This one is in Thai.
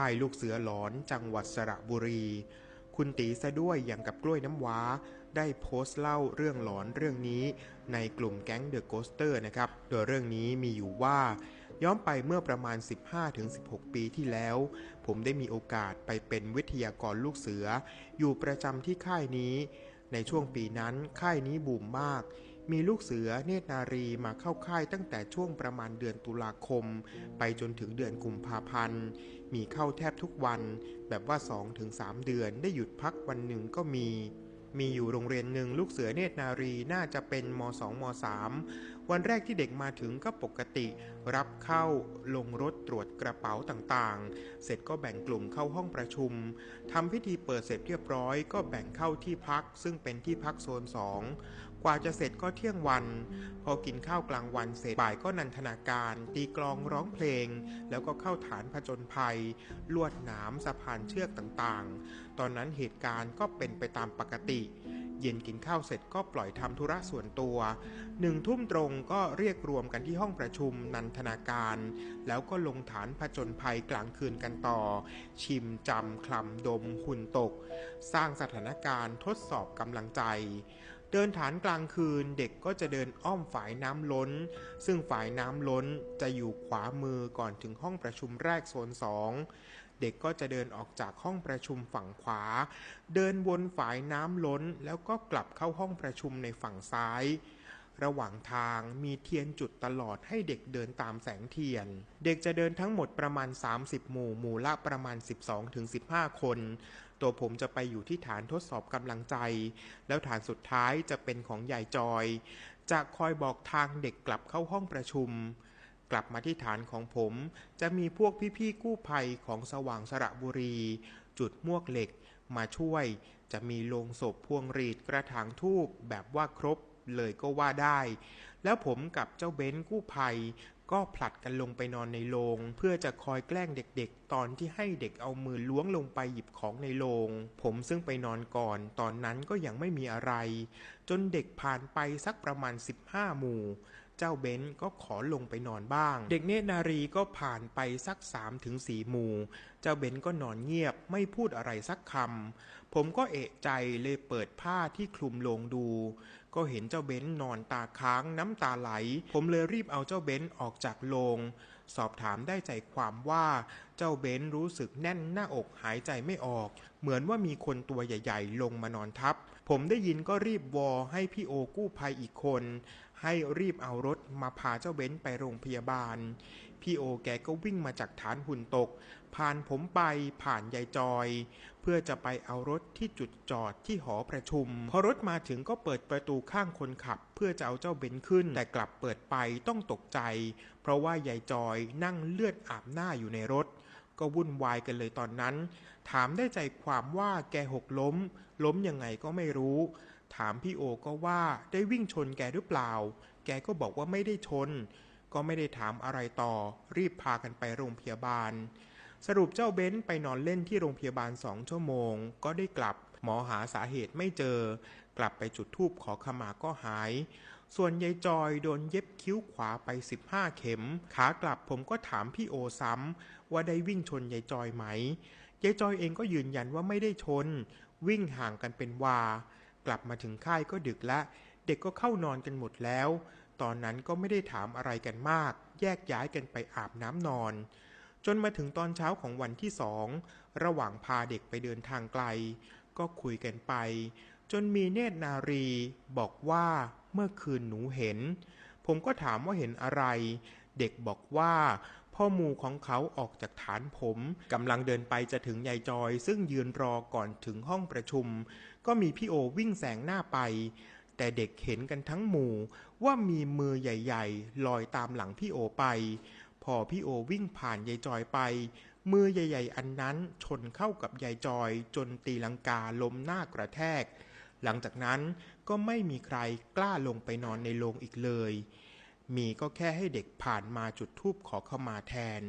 ค่ายลูกเสือหลอนจังหวัดสระบุรี คุณตีซะด้วยอย่างกับกล้วยน้ำว้า ได้โพสต์เล่าเรื่องหลอนเรื่องนี้ในกลุ่มแก๊งเดอะโกสเตอร์นะครับ โดยเรื่องนี้มีอยู่ว่า ย้อนไปเมื่อประมาณ 15-16 ปีที่แล้ว ผมได้มีโอกาสไปเป็นวิทยากรลูกเสือ อยู่ประจำที่ค่ายนี้ ในช่วงปีนั้นค่ายนี้บูมมาก มีลูกเสือเนตรนารีมาเข้าค่ายตั้งแต่ช่วงประมาณเดือนตุลาคม ไปจนถึงเดือนกุมภาพันธ์ มีเข้าแทบทุกวัน แบบว่า 2-3 เดือนได้หยุดพักวันหนึ่งก็มีมีอยู่โรงเรียนหนึ่งลูกเสือเนตรนารีน่าจะเป็นม 2 ม 3 วันแรกที่เด็กมาถึงก็ปกติ รับเข้าลงรถตรวจกระเป๋าต่างๆ เสร็จก็แบ่งกลุ่มเข้าห้องประชุมทำพิธีเปิดเสร็จเรียบร้อย ก็แบ่งเข้าที่พัก ซึ่งเป็นที่พักโซน2กว่าจะเสร็จก็เที่ยงวัน พอกินข้าวกลางวันเสร็จบ่ายก็นันทนาการ ตีกลองร้องเพลง แล้วก็เข้าฐานผจญภัย ลวดหนามสะพานเชือกต่างๆ ตอนนั้นเหตุการณ์ก็เป็นไปตามปกติ เย็นกินข้าวเสร็จก็ปล่อยทำธุระส่วนตัวหนึ่งทุ่มตรงก็เรียกรวมกันที่ห้องประชุมนันทนาการ แล้วก็ลงฐานผจญภัยกลางคืนกันต่อ ชิมจำคลำดมหุ่นตก สร้างสถานการณ์ทดสอบกำลังใจ เดินฐานกลางคืนเด็กก็จะเดินอ้อมฝายน้ำล้น ซึ่งฝายน้ำล้นจะอยู่ขวามือก่อนถึงห้องประชุมแรกโซนสองเด็กก็จะเดินออกจากห้องประชุมฝั่งขวา เดินวนฝายน้ำล้นแล้วก็กลับเข้าห้องประชุมในฝั่งซ้าย ระหว่างทางมีเทียนจุดตลอดให้เด็กเดินตามแสงเทียน เด็กจะเดินทั้งหมดประมาณ 30 หมู่ หมู่ละประมาณ 12-15 คน ตัวผมจะไปอยู่ที่ฐานทดสอบกำลังใจ แล้วฐานสุดท้ายจะเป็นของยายจอย จะคอยบอกทางเด็กกลับเข้าห้องประชุม กลับมาที่ฐานของผม จะมีพวกพี่ๆกู้ภัยของสว่างสระบุรี จุดมวกเหล็กมาช่วย จะมีโลงศพพวงรีดกระถางทูบแบบว่าครบ เลยก็ว่าได้ แล้วผมกับเจ้าเบ้นกู้ภัย ก็ผลัดกันลงไปนอนในโรงเพื่อจะคอยแกล้งเด็กๆ ตอนที่ให้เด็กเอามือล้วงลงไปหยิบของในโรงผมซึ่งไปนอนก่อน ตอนนั้นก็ยังไม่มีอะไร จนเด็กผ่านไปสักประมาณ 15 หมู่ เจ้าเบ้นก็ขอลงไปนอนบ้าง เด็กเนตรนารีก็ผ่านไปสักสามถึงสี่มู่เจ้าเบ้นก็นอนเงียบไม่พูดอะไรสักคำ ผมก็เอะใจเลยเปิดผ้าที่คลุมโลงดู ก็เห็นเจ้าเบ้นนอนตาค้างน้ำตาไหล ผมเลยรีบเอาเจ้าเบ้นออกจากโลง สอบถามได้ใจความว่าเจ้าเบนรู้สึกแน่นหน้าอกหายใจไม่ออก เหมือนว่ามีคนตัวใหญ่ ๆ ลงมานอนทับ ผมได้ยินก็รีบวอให้พี่โอกู้ภัยอีกคน ให้รีบเอารถมาพาเจ้าเบนไปโรงพยาบาล พี่โอแกก็วิ่งมาจากฐานหุ่นตก ผ่านผมไปผ่านยายจอย เพื่อจะไปเอารถที่จุดจอดที่หอประชุม พอรถมาถึงก็เปิดประตูข้างคนขับ เพื่อจะเอาเจ้าเบนขึ้น แต่กลับเปิดไปต้องตกใจ เพราะว่ายายจอยนั่งเลือดอาบหน้าอยู่ในรถ ก็วุ่นวายกันเลยตอนนั้น ถามได้ใจความว่าแกหกล้ม ล้มยังไงก็ไม่รู้ ถามพี่โอก็ว่าได้วิ่งชนแกหรือเปล่า แกก็บอกว่าไม่ได้ชน ก็ไม่ได้ถามอะไรต่อ รีบพากันไปโรงพยาบาล สรุปเจ้าเบ้นไปนอนเล่นที่โรงพยาบาลสองชั่วโมง ก็ได้กลับ หมอหาสาเหตุไม่เจอ กลับไปจุดทูบขอขมาก็หาย ส่วนยายจอยโดนเย็บคิ้วขวาไป 15 เข็ม ขากลับผมก็ถามพี่โอซ้ำว่าได้วิ่งชนยายจอยไหมยายจอยเองก็ยืนยันว่าไม่ได้ชน วิ่งห่างกันเป็นวา กลับมาถึงค่ายก็ดึกละ เด็กก็เข้านอนกันหมดแล้ว ตอนนั้นก็ไม่ได้ถามอะไรกันมาก แยกย้ายกันไปอาบน้ำนอน จนมาถึงตอนเช้าของวันที่สองระหว่างพาเด็กไปเดินทางไกล ก็คุยกันไป จนมีเนตรนารี บอกว่าเมื่อคืนหนูเห็น ผมก็ถามว่าเห็นอะไร เด็กบอกว่าพ่อมูของเขาออกจากฐานผมกำลังเดินไปจะถึงยายจอย ซึ่งยืนรอก่อนถึงห้องประชุม ก็มีพี่โอวิ่งแสงหน้าไป แต่เด็กเห็นกันทั้งหมู่ ว่ามีมือใหญ่ๆ ลอยตามหลังพี่โอไป พอพี่โอวิ่งผ่านยายจอยไป มือใหญ่ ๆ อันนั้นชนเข้ากับยายจอย จนตีลังกาล้มหน้ากระแทก หลังจากนั้นก็ไม่มีใครกล้าลงไปนอนในโรงอีกเลย มีก็แค่ให้เด็กผ่านมาจุดทูบขอเข้ามาแทน